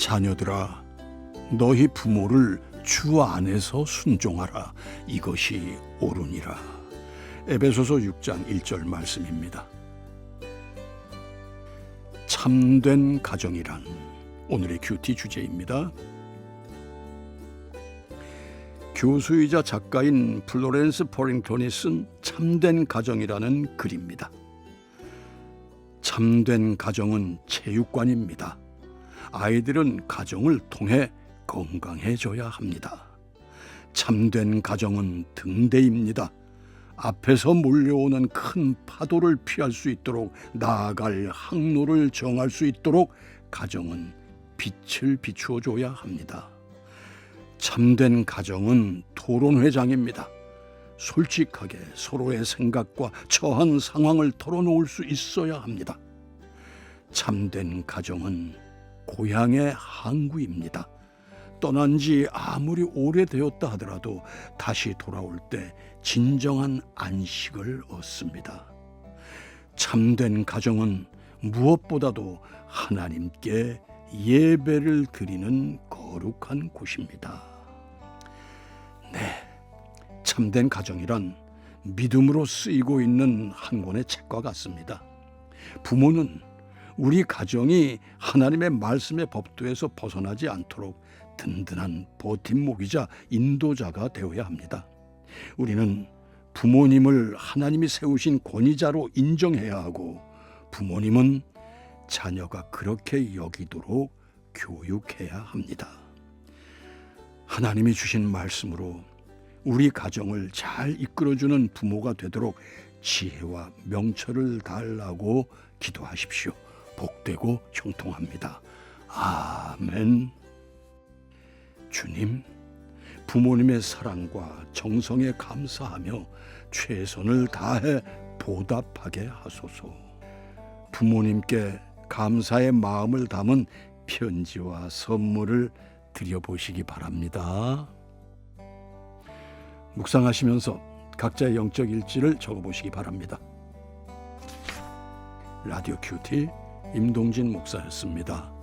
자녀들아 너희 부모를 주 안에서 순종하라 이것이 옳으니라 에베소서 6장 1절 말씀입니다. 참된 가정이란 오늘의 큐티 주제입니다. 교수이자 작가인 플로렌스 포링턴이 쓴 참된 가정이라는 글입니다. 참된 가정은 체육관입니다. 아이들은 가정을 통해 건강해져야 합니다. 참된 가정은 등대입니다. 앞에서 몰려오는 큰 파도를 피할 수 있도록 나아갈 항로를 정할 수 있도록 가정은 빛을 비추어 줘야 합니다. 참된 가정은 토론회장입니다. 솔직하게 서로의 생각과 처한 상황을 털어놓을 수 있어야 합니다. 참된 가정은 고향의 항구입니다. 떠난 지 아무리 오래되었다 하더라도 다시 돌아올 때 진정한 안식을 얻습니다. 참된 가정은 무엇보다도 하나님께 예배를 드리는 거룩한 곳입니다. 네, 참된 가정이란 믿음으로 쓰이고 있는 한 권의 책과 같습니다. 부모는 우리 가정이 하나님의 말씀의 법도에서 벗어나지 않도록 든든한 버팀목이자 인도자가 되어야 합니다. 우리는 부모님을 하나님이 세우신 권위자로 인정해야 하고 부모님은 자녀가 그렇게 여기도록 교육해야 합니다. 하나님이 주신 말씀으로 우리 가정을 잘 이끌어주는 부모가 되도록 지혜와 명철을 달라고 기도하십시오. 복되고 형통합니다. 아멘. 주님, 부모님의 사랑과 정성에 감사하며 최선을 다해 보답하게 하소서. 부모님께 감사의 마음을 담은 편지와 선물을 드려보시기 바랍니다. 묵상하시면서 각자의 영적 일지를 적어보시기 바랍니다. 라디오 큐티 임동진 목사였습니다.